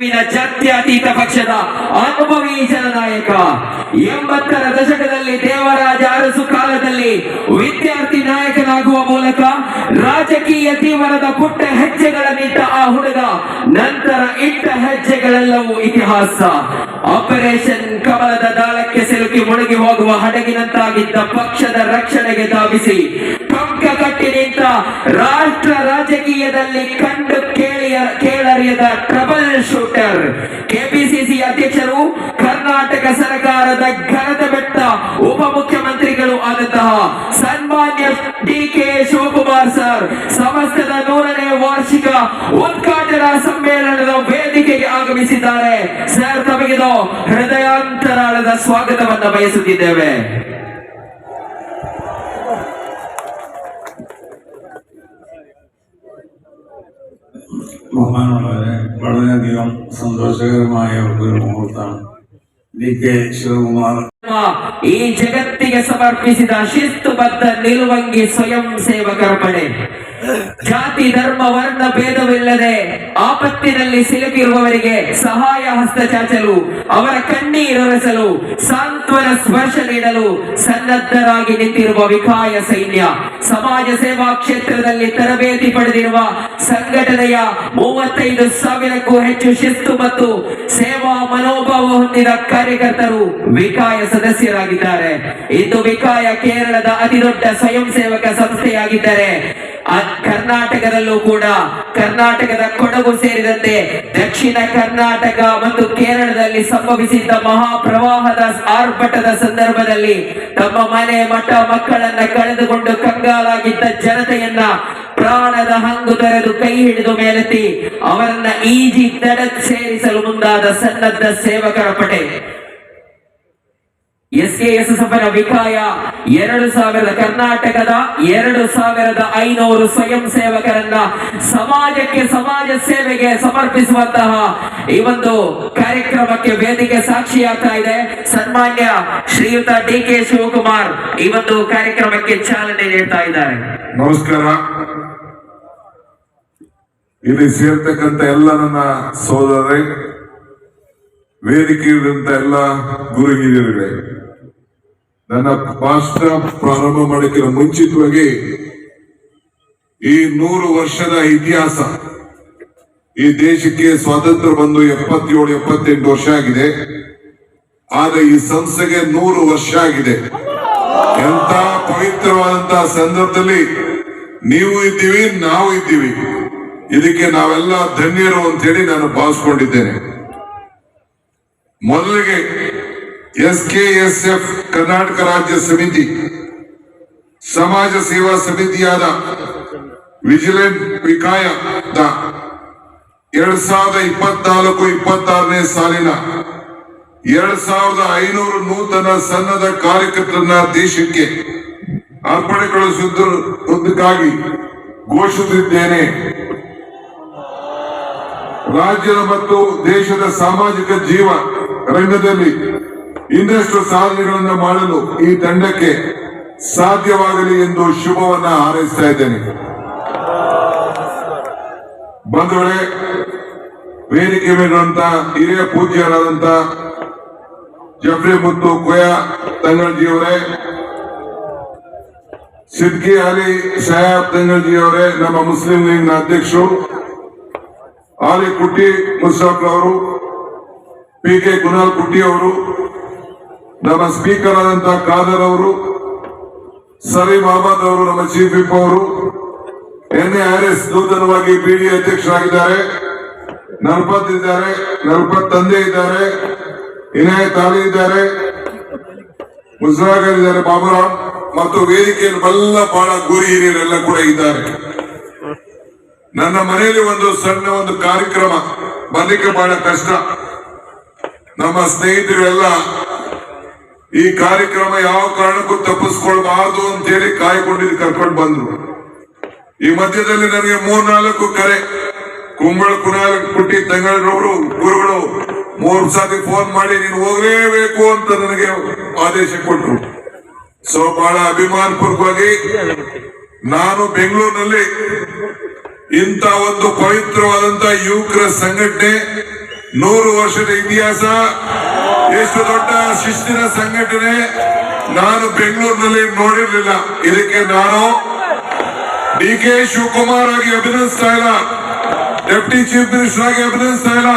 ಜಾತ್ಯತೀತ ಪಕ್ಷದ ಅನುಭವಿ ಜನನಾಯಕ. ಎಂಬತ್ತರ ದಶಕದಲ್ಲಿ ದೇವರಾಜ ಅರಸು ಕಾಲದಲ್ಲಿ ವಿದ್ಯಾರ್ಥಿ ನಾಯಕನಾಗುವ ಮೂಲಕ ರಾಜಕೀಯ ತೀವ್ರದ ಪುಟ್ಟ ಹೆಜ್ಜೆಗಳನ್ನಿಟ್ಟ ಆ ಹುಡುಗ, ನಂತರ ಇಟ್ಟ ಹೆಜ್ಜೆಗಳೆಲ್ಲವೂ ಇತಿಹಾಸ. ಆಪರೇಷನ್ ಕಮಲದ ದಾಳಕ್ಕೆ ಸಿಲುಕಿ ಮುಳುಗಿ ಹೋಗುವ ಹಡಗಿನಂತಾಗಿದ್ದ ಪಕ್ಷದ ರಕ್ಷಣೆಗೆ ಧಾವಿಸಿ ಪಂಕ ಕಟ್ಟಿ ನಿಂತ ರಾಷ್ಟ್ರ ರಾಜಕೀಯದಲ್ಲಿ ಕಂಡು ಕೇಳಿಯ ಕೇಳರಿಯದ ಟ್ರಬಲ್ ಶೂಟರ್ ಕೆಪಿಸಿಸಿ ಅಧ್ಯಕ್ಷರು ಕರ್ನಾಟಕ ಸರ್ಕಾರದ ಘನದ ಬೆಟ್ಟ ಉಪಮುಖ್ಯಮಂತ್ರಿಗಳು ಆದಂತಹ ಸನ್ಮಾನ್ಯ ಡಿ ಕೆ ಶಿವಕುಮಾರ್ ಸರ್ ಸಮಸ್ತದ ನೂರನೇ ವಾರ್ಷಿಕ ಉದ್ಘಾಟನಾ ಸಮ್ಮೇಳನದ ವೇದಿಕೆಗೆ ಆಗಮಿಸಿದ್ದಾರೆ. ಸರ್, ತಮಗಿದು ಹೃದಯಾಂತರಾಳದ ಸ್ವಾಗತವನ್ನು ಬಯಸುತ್ತಿದ್ದೇವೆ. ബഹുമാനമുള്ളവരെ വളരെയധികം സന്തോഷകരമായ ഒരു മുഹൂർത്തം ഡി കെ ശിവകുമാർ ಈ ಜಗತ್ತಿಗೆ ಸಮರ್ಪಿಸಿದ ಶಿಸ್ತುಬದ್ಧ ನಿಲುವಂಗಿ ಸ್ವಯಂ ಸೇವಕರ ಪಡೆ ಜಾತಿ, ಧರ್ಮ, ವರ್ಣ, ಭೇದವಿಲ್ಲದೆ ಆಪತ್ತಿನಲ್ಲಿ ಸಿಲುಕಿರುವವರಿಗೆ ಸಹಾಯ ಹಸ್ತ ಚಾಚಲು, ಅವರ ಕಣ್ಣೀರೊರೆಸಲು ಸಾಂತ್ವನ ಸ್ಪರ್ಶ ನೀಡಲು ಸನ್ನದ್ಧರಾಗಿ ನಿಂತಿರುವ ವಿಕಾಯ ಸೈನ್ಯ, ಸಮಾಜ ಸೇವಾ ಕ್ಷೇತ್ರದಲ್ಲಿ ತರಬೇತಿ ಪಡೆದಿರುವ ಸಂಘಟನೆಯ ಮೂವತ್ತೈದು ಸಾವಿರಕ್ಕೂ ಹೆಚ್ಚು ಶಿಸ್ತು ಮತ್ತು ಸೇವಾ ಮನೋಭಾವ ಹೊಂದಿದ ಕಾರ್ಯಕರ್ತರು ವಿಕಾಯ ಸದಸ್ಯರಾಗಿದ್ದಾರೆ. ಇಂದು ವಿಕಾಯ ಕೇರಳದ ಅತಿದೊಡ್ಡ ಸ್ವಯಂ ಸೇವಕ ಸಂಸ್ಥೆಯಾಗಿದ್ದಾರೆ ಕರ್ನಾಟಕದಲ್ಲೂ ಕೂಡ ಕರ್ನಾಟಕದ ಕೊಡಗು ಸೇರಿದಂತೆ ದಕ್ಷಿಣ ಕರ್ನಾಟಕ ಮತ್ತು ಕೇರಳದಲ್ಲಿ ಸಂಭವಿಸಿದ್ದ ಮಹಾಪ್ರವಾಹದ ಆರ್ಭಟದ ಸಂದರ್ಭದಲ್ಲಿ ತಮ್ಮ ಮನೆ ಮಠ ಮಕ್ಕಳನ್ನ ಕಳೆದುಕೊಂಡು ಕಂಗಾಲಾಗಿದ್ದ ಜನತೆಯನ್ನ ಪ್ರಾಣದ ಹಂಗು ತೊರೆದು ಕೈ ಹಿಡಿದು ಮೇಲೆತ್ತಿ ಅವರನ್ನ ಈಜಿ ದಡಕ್ ಸೇರಿಸಲು ಮುಂದಾದ ಸನ್ನದ್ಧ ಸೇವಕರ ಪಡೆ ಎಸ್ ಎ ಎಸ್ ಎಫ್ನ ವಿಕಾಯ ಎರಡು ಸಾವಿರದ ಕರ್ನಾಟಕದ ಎರಡು ಸಾವಿರದ ಐನೂರು ಸ್ವಯಂ ಸೇವಕರನ್ನ ಸಮಾಜಕ್ಕೆ ಸಮಾಜ ಸೇವೆಗೆ ಸಮರ್ಪಿಸುವಂತಹ ಈ ಒಂದು ಕಾರ್ಯಕ್ರಮಕ್ಕೆ ವೇದಿಕೆ ಸಾಕ್ಷಿಯಾಗ್ತಾ ಇದೆ. ಸನ್ಮಾನ್ಯ ಶ್ರೀಯುತ ಡಿ ಕೆ ಶಿವಕುಮಾರ್ ಈ ಒಂದು ಕಾರ್ಯಕ್ರಮಕ್ಕೆ ಚಾಲನೆ ನೀಡ್ತಾ ಇದ್ದಾರೆ. ನಮಸ್ಕಾರ. ಇಲ್ಲಿ ಸೇರ್ತಕ್ಕಂಥ ಎಲ್ಲ ನನ್ನ ಸೋದರರೇ ವೇದಿಕೆ ಎಲ್ಲ ಗುರು ನನ್ನ ಭಾಷಣ ಪ್ರಾರಂಭ ಮಾಡಕ್ಕಿಂತ ಮುಂಚಿತವಾಗಿ ಈ ನೂರು ವರ್ಷದ ಇತಿಹಾಸ ಈ ದೇಶಕ್ಕೆ ಸ್ವಾತಂತ್ರ್ಯ ಬಂದು ಎಪ್ಪತ್ತೇಳು, ಎಪ್ಪತ್ತೆಂಟು ವರ್ಷ ಆಗಿದೆ. ಆದ್ರೆ ಈ ಸಂಸ್ಥೆಗೆ ನೂರು ವರ್ಷ ಆಗಿದೆ. ಎಂತ ಪವಿತ್ರವಾದಂತಹ ಸಂದರ್ಭದಲ್ಲಿ ನೀವು ಇದ್ದೀವಿ, ನಾವು ಇದ್ದೀವಿ. ಇದಕ್ಕೆ ನಾವೆಲ್ಲ ಧನ್ಯರು ಅಂತ ಹೇಳಿ ನಾನು ಭಾವಿಸ್ಕೊಂಡಿದ್ದೇನೆ. ಮೊದಲಿಗೆ S K S F Karnataka ರಾಜ್ಯ ಸಮಿತಿ, ಸಮಾಜ ಸೇವಾ ಸಮಿತಿಯಾದ ವಿಜಿಲೆಂಟ್ ವಿಕಾಯ ಎರಡ್ ಸಾವಿರದ ಇಪ್ಪತ್ನಾಲ್ಕು ಇಪ್ಪತ್ತಾರನೇ ಸಾಲಿನ ಎರಡ್ ಸಾವಿರದ ಐನೂರು ನೂತನ ಸನ್ನದ ಕಾರ್ಯಕರ್ತರನ್ನ ದೇಶಕ್ಕೆ ಅರ್ಪಣೆಗೊಳಿಸುವುದಕ್ಕಾಗಿ ಘೋಷಿಸಿದ್ದೇನೆ. ರಾಜ್ಯದ ಮತ್ತು ದೇಶದ ಸಾಮಾಜಿಕ ಜೀವ ರಂಗದಲ್ಲಿ ಇನ್ನಷ್ಟು ಸಾಧನೆಗಳನ್ನು ಮಾಡಲು ಈ ತಂಡಕ್ಕೆ ಸಾಧ್ಯವಾಗಲಿ ಎಂದು ಶುಭವನ್ನ ಹಾರೈಸ್ತಾ ಇದ್ದೇನೆ. ಬಂಧುಗಳೇ, ವೇದಿಕೆ ಮೇಲಿರುವಂತ ಹಿರಿಯ ಪೂಜ್ಯರಾದಂತ ಜಫ್ರಿ ಮುತ್ತು ಕೊಯ ತಂಗಳ್ಜಿಯವರೇ, ಸಿದ್ಕಿ ಅಲಿ ಸಾಹೇಬ್ ತಂಗಳ್ಜಿಯವರೇ, ನಮ್ಮ ಮುಸ್ಲಿಂ ಲೀಗ್ನ ಅಧ್ಯಕ್ಷರು, ಆಲಿ ಕುಟ್ಟಿ ಮುಸಾಫ್ ಅವರು, ಪಿ ಕೆ ಕುನಾಲ್ ಕುಟ್ಟಿ ಅವರು ನಮ್ಮ ಸ್ಪೀಕರ್ ಆದಂತ ಖಾದರ್ ಅವರು, ಸರಿ ಅಹಮದ್ ಅವರು ನಮ್ಮ ಚೀಫ್ ವಿಪ್ ಅವರು ಎನ್ ಎ ಆರ್ ಎಸ್ ನೂತನವಾಗಿ ಬಿಡಿ ಅಧ್ಯಕ್ಷರಾಗಿದ್ದಾರೆ. ನಲ್ಪತ್ ಇದ್ದಾರೆ ನಲ್ಪತ್ ತಂದೆ ಇದ್ದಾರೆ ಇನಾಯತ್ ತಾಳಿ ಇದ್ದಾರೆ ಮುಜರಾಗರ್ ಇದ್ದಾರೆ ಬಾಬುರಾವ್, ಮತ್ತು ವೇದಿಕೆಯಲ್ಲಿ ಬಲ್ಲ ಬಹಳ ಗುರಿ ಹಿರಿಯರೆಲ್ಲ ಕೂಡ ಇದ್ದಾರೆ. ನನ್ನ ಮನೆಯಲ್ಲಿ ಒಂದು ಸಣ್ಣ ಒಂದು ಕಾರ್ಯಕ್ರಮ ಬರ್ಲಿಕ್ಕೆ ಬಹಳ ಕಷ್ಟ. ನಮ್ಮ ಸ್ನೇಹಿತರೆಲ್ಲ ಈ ಕಾರ್ಯಕ್ರಮ ಯಾವ ಕಾರಣಕ್ಕೂ ತಪ್ಪಿಸ್ಕೊಳ್ಬಾರ್ದು ಅಂತೇಳಿ ಕಾಯ್ಕೊಂಡಿದ್ದು ಕರ್ಕೊಂಡು ಬಂದ್ರು. ಈ ಮಧ್ಯದಲ್ಲಿ ನನಗೆ ಮೂರ್ನಾಲ್ಕು ಕರೆ. ಕುಂಬಳ ಕುನಾಲ್ ಕುಟ್ಟಿ ತಂಗಳರವರು, ಗುರುಗಳು, ಮೂರು ಸಾರಿ ಫೋನ್ ಮಾಡಿ ನೀನು ಹೋಗಲೇಬೇಕು ಅಂತ ನನಗೆ ಆದೇಶ ಕೊಟ್ಟರು ಸೊ ಬಹಳ ಅಭಿಮಾನಪೂರ್ವಕವಾಗಿ ನಾನು ಬೆಂಗಳೂರಿನಲ್ಲಿ ಇಂಥ ಒಂದು ಪವಿತ್ರವಾದಂತ ಯುವಕರ ಸಂಘಟನೆ, ನೂರು ವರ್ಷದ ಇತಿಹಾಸ ಎಷ್ಟು ದೊಡ್ಡ ಶಿಸ್ತಿನ ಸಂಘಟನೆ ನಾನು ಬೆಂಗಳೂರಿನಲ್ಲಿ ನೋಡಿರ್ಲಿಲ್ಲ. ಇದಕ್ಕೆ ನಾನು ಡಿ ಕೆ ಶಿವಕುಮಾರ್ ಆಗಿ ಅಭಿನಂದಿಸ್ತಾ ಇಲ್ಲ. ಡೆಪ್ಟಿ ಚೀಫ್ ಮಿನಿಸ್ಟರ್ ಆಗಿ ಅಭಿನಂದಿಸ್ತಾ ಇಲ್ಲ.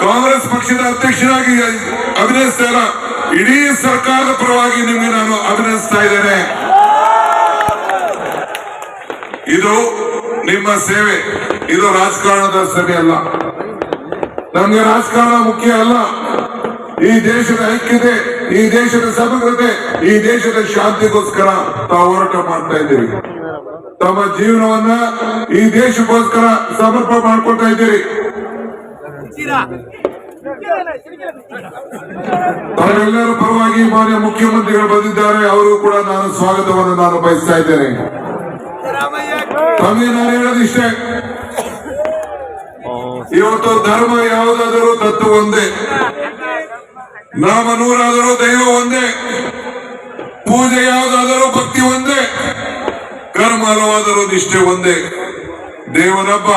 ಕಾಂಗ್ರೆಸ್ ಪಕ್ಷದ ಅಧ್ಯಕ್ಷರಾಗಿ ಅಭಿನಯಿಸ್ತಾ ಇಲ್ಲ. ಇಡೀ ಸರ್ಕಾರದ ಪರವಾಗಿ ನಿಮಗೆ ನಾನು ಅಭಿನಯಿಸ್ತಾ ಇದ್ದೇನೆ. ಇದು ನಿಮ್ಮ ಸೇವೆ. ಇದು ರಾಜಕಾರಣದ ಸಭೆ ಅಲ್ಲ. ನಮ್ಗೆ ರಾಜಕಾರಣ ಮುಖ್ಯ ಅಲ್ಲ. ಈ ದೇಶದ ಐಕ್ಯತೆ ಈ ದೇಶದ ಸಮಗ್ರತೆ ಈ ದೇಶದ ಶಾಂತಿಗೋಸ್ಕರ ತಾವು ಹೋರಾಟ ಮಾಡ್ತಾ ಇದ್ದೀರಿ. ತಮ್ಮ ಜೀವನವನ್ನ ಈ ದೇಶಕ್ಕೋಸ್ಕರ ಸಮರ್ಪ ಮಾಡ್ಕೊಳ್ತಾ ಇದ್ದೀರಿ. ತಾವೆಲ್ಲರ ಪರವಾಗಿ ಮಾನ್ಯ ಮುಖ್ಯಮಂತ್ರಿಗಳು ಬಂದಿದ್ದಾರೆ. ಅವರು ಕೂಡ ನಾನು ಸ್ವಾಗತವನ್ನು ನಾನು ಬಯಸ್ತಾ ಇದ್ದೇನೆ. ತಮಗೆ ನಾನು ಹೇಳೋದಿಷ್ಟೇ ಇವತ್ತು ಧರ್ಮ ಯಾವುದಾದರೂ ತತ್ವ ಒಂದೇ. ನಾಮ ನೂರಾದರೂ ದೈವ ಒಂದೇ ಪೂಜೆ ಯಾವುದಾದರೂ ಭಕ್ತಿ ಒಂದೇ ಕರ್ಮ ನಿಷ್ಠೆ ಒಂದೇ. ದೇವನಬ್ಬ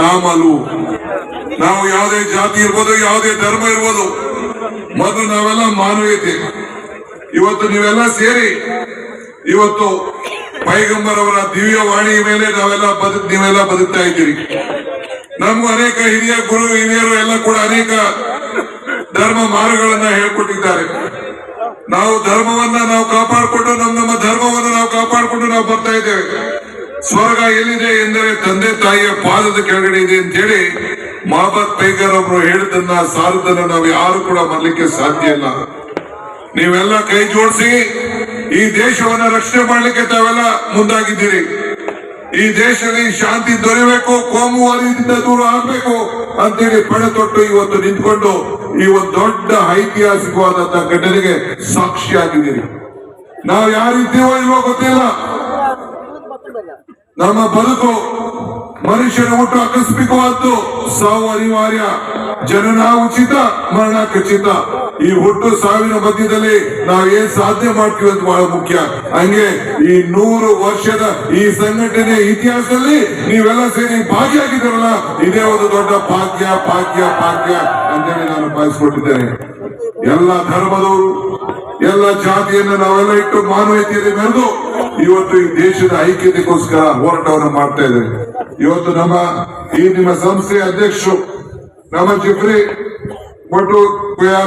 ನಾಮಲು. ನಾವು ಯಾವುದೇ ಜಾತಿ ಇರ್ಬೋದು, ಯಾವುದೇ ಧರ್ಮ ಇರ್ಬೋದು, ಮೊದಲು ನಾವೆಲ್ಲ ಮಾನವೀಯತೆ. ಇವತ್ತು ನೀವೆಲ್ಲ ಸೇರಿ, ಇವತ್ತು ಪೈಗಂಬರವರ ಅವರ ದಿವ್ಯ ವಾಣಿ ಮೇಲೆ ನಾವೆಲ್ಲ ಬದುಕ್, ನೀವೆಲ್ಲ ಬದುಕ್ತಾ ಇದ್ದೀರಿ. ನಮ್ಮ ಅನೇಕ ಹಿರಿಯ ಗುರು, ಹಿರಿಯರು ಎಲ್ಲ ಕೂಡ ಅನೇಕ ಧರ್ಮ ಮಾರುಗಳನ್ನ ಹೇಳ್ಕೊಟ್ಟಿದ್ದಾರೆ. ನಾವು ಧರ್ಮವನ್ನ ನಾವು ಕಾಪಾಡಿಕೊಂಡು ನಮ್ಮ ನಮ್ಮ ಧರ್ಮವನ್ನ ನಾವು ಕಾಪಾಡಿಕೊಂಡು ನಾವು ಬರ್ತಾ ಇದ್ದೇವೆ. ಸ್ವರ್ಗ ಎಲ್ಲಿದೆ ಎಂದರೆ ತಂದೆ ತಾಯಿಯ ಪಾದದ ಕೆಳಗಡೆ ಇದೆ ಅಂತ ಹೇಳಿ ಮಹಬತ್ ಪೈಗರ್ ಅವರು ಹೇಳಿದನ್ನ ಸಾರದನ್ನ ನಾವು ಯಾರು ಕೂಡ ಮರಲಿಕ್ಕೆ ಸಾಧ್ಯ ಇಲ್ಲ. ನೀವೆಲ್ಲ ಕೈ ಜೋಡಿಸಿ ಈ ದೇಶವನ್ನ ರಕ್ಷಣೆ ಮಾಡ್ಲಿಕ್ಕೆ ತಾವೆಲ್ಲ ಮುಂದಾಗಿದ್ದೀರಿ. ಈ ದೇಶದಲ್ಲಿ ಶಾಂತಿ ದೊರೆಯಬೇಕು ಕೋಮುವಾದದಿಂದ ದೂರ ಆಗ್ಬೇಕು ಅಂತೇಳಿ ಪಣ ತೊಟ್ಟು ಇವತ್ತು ನಿಂತ್ಕೊಂಡು ಒಂದು ದೊಡ್ಡ ಐತಿಹಾಸಿಕವಾದಂತಹ ಘಟನೆಗೆ ಸಾಕ್ಷಿಯಾಗಿದ್ದೀರಿ ನಾವು ಯಾರಿದ್ದೀವೋ ಇಲ್ವೋ ಗೊತ್ತಿಲ್ಲ. ನಮ್ಮ ಬದುಕು ಮನುಷ್ಯನ ಹುಟ್ಟು ಆಕಸ್ಮಿಕವಾದ್ದು. ಸಾವು ಅನಿವಾರ್ಯ. ಜನನ ಉಚಿತ, ಮರಣ ಖಚಿತ. ಈ ಹುಟ್ಟು ಸಾವಿನ ಮಧ್ಯದಲ್ಲಿ ನಾವು ಏನ್ ಸಾಧ್ಯ ಮಾಡ್ತೀವಿ ಅಂತ ಬಹಳ ಮುಖ್ಯ. ಹಂಗೆ ಈ ನೂರು ವರ್ಷದ ಈ ಸಂಘಟನೆ ಇತಿಹಾಸದಲ್ಲಿ ನೀವೆಲ್ಲ ಸೇರಿ ಭಾಗಿಯಾಗಿದ್ದಾರಲ್ಲ. ಇದೇ ಒಂದು ದೊಡ್ಡ ಭಾಗ್ಯ ಭಾಗ್ಯ ಭಾಗ್ಯ. ಅಂತೇಳಿ ನಾನು ಬಯಸ್ಕೊಟ್ಟಿದ್ದೇನೆ. ಎಲ್ಲ ಧರ್ಮದವರು, ಎಲ್ಲ ಜಾತಿಯನ್ನು ನಾವೆಲ್ಲ ಇಟ್ಟು ಮಾನವೀಯತೆಯಲ್ಲಿ ಮೆರೆದು ಇವತ್ತು ಈ ದೇಶದ ಐಕ್ಯತೆಗೋಸ್ಕರ ಹೋರಾಟವನ್ನು ಮಾಡ್ತಾ ಇದ್ದೇವೆ ಇವತ್ತು ನಮ್ಮ ಈ ನಿಮ್ಮ ಸಂಸ್ಥೆಯ ಅಧ್ಯಕ್ಷರು ನಮ್ಮ ಜಿಫ್ರಿ ಮತ್ತು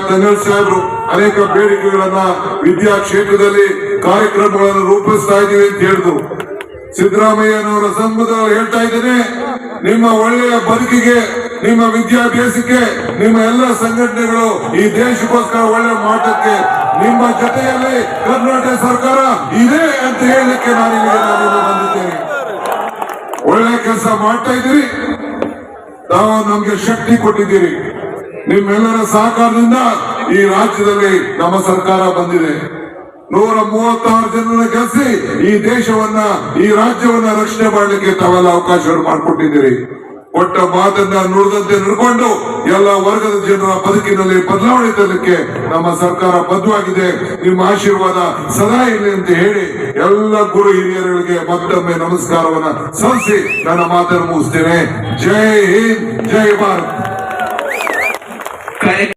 ತಂಗಲ್ ಸಾಹೇಬರು ಅನೇಕ ಬೇಡಿಕೆಗಳನ್ನ ವಿದ್ಯಾ ಕ್ಷೇತ್ರದಲ್ಲಿ ಕಾರ್ಯಕ್ರಮಗಳನ್ನು ರೂಪಿಸ್ತಾ ಇದ್ದೀವಿ ಅಂತ ಹೇಳಿದ್ರು. ಸಿದ್ದರಾಮಯ್ಯನವರ ಸಂಬಂಧ ಹೇಳ್ತಾ ಇದ್ದೇನೆ, ನಿಮ್ಮ ಒಳ್ಳೆಯ ಬದುಕಿಗೆ ನಿಮ್ಮ ವಿದ್ಯಾಭ್ಯಾಸಕ್ಕೆ, ನಿಮ್ಮ ಎಲ್ಲ ಸಂಘಟನೆಗಳು ಈ ದೇಶಕ್ಕೋಸ್ಕರ ಒಳ್ಳೆ ಮಾಟಕ್ಕೆ ನಿಮ್ಮ ಜೊತೆಯಲ್ಲಿ ಕರ್ನಾಟಕ ಸರ್ಕಾರ ಇದೆ ಅಂತ ಹೇಳಲಿಕ್ಕೆ ನಾನು ಬಂದಿದ್ದೇನೆ. ಒಳ್ಳೆ ಕೆಲಸ ಮಾಡ್ತಾ ಇದ್ದೀರಿ. ನಾವು ನಮ್ಗೆ ಶಕ್ತಿ ಕೊಟ್ಟಿದ್ದೀರಿ. ನಿಮ್ಮೆಲ್ಲರ ಸಹಕಾರದಿಂದ ಈ ರಾಜ್ಯದಲ್ಲಿ ನಮ್ಮ ಸರ್ಕಾರ ಬಂದಿದೆ. ನೂರ ಮೂವತ್ತಾರು ಜನರನ್ನ ಕೆಲಸಿ ಈ ದೇಶವನ್ನ, ಈ ರಾಜ್ಯವನ್ನ ರಕ್ಷಣೆ ಮಾಡಲಿಕ್ಕೆ ತಾವೆಲ್ಲ ಅವಕಾಶವನ್ನು ಮಾಡಿಕೊಟ್ಟಿದ್ದೀರಿ. ಕೊಟ್ಟ ಮಾತನ್ನ ನುಡಿದಂತೆ ನಡ್ಕೊಂಡು ಎಲ್ಲ ವರ್ಗದ ಜನರ ಬದುಕಿನಲ್ಲಿ ಬದಲಾವಣೆ ತರಲಿಕ್ಕೆ ನಮ್ಮ ಸರ್ಕಾರ ಬದ್ಧವಾಗಿದೆ. ನಿಮ್ಮ ಆಶೀರ್ವಾದ ಸದಾ ಇರಲಿ ಅಂತ ಹೇಳಿ ಎಲ್ಲ ಗುರು ಹಿರಿಯರುಗಳಿಗೆ ಮತ್ತೊಮ್ಮೆ ನಮಸ್ಕಾರವನ್ನ ಸಲ್ಲಿಸಿ ನನ್ನ ಮಾತನ್ನು ಮುಗಿಸ್ತೇನೆ. ಜೈ ಹಿಂದ್, ಜೈ ಭಾರತ್.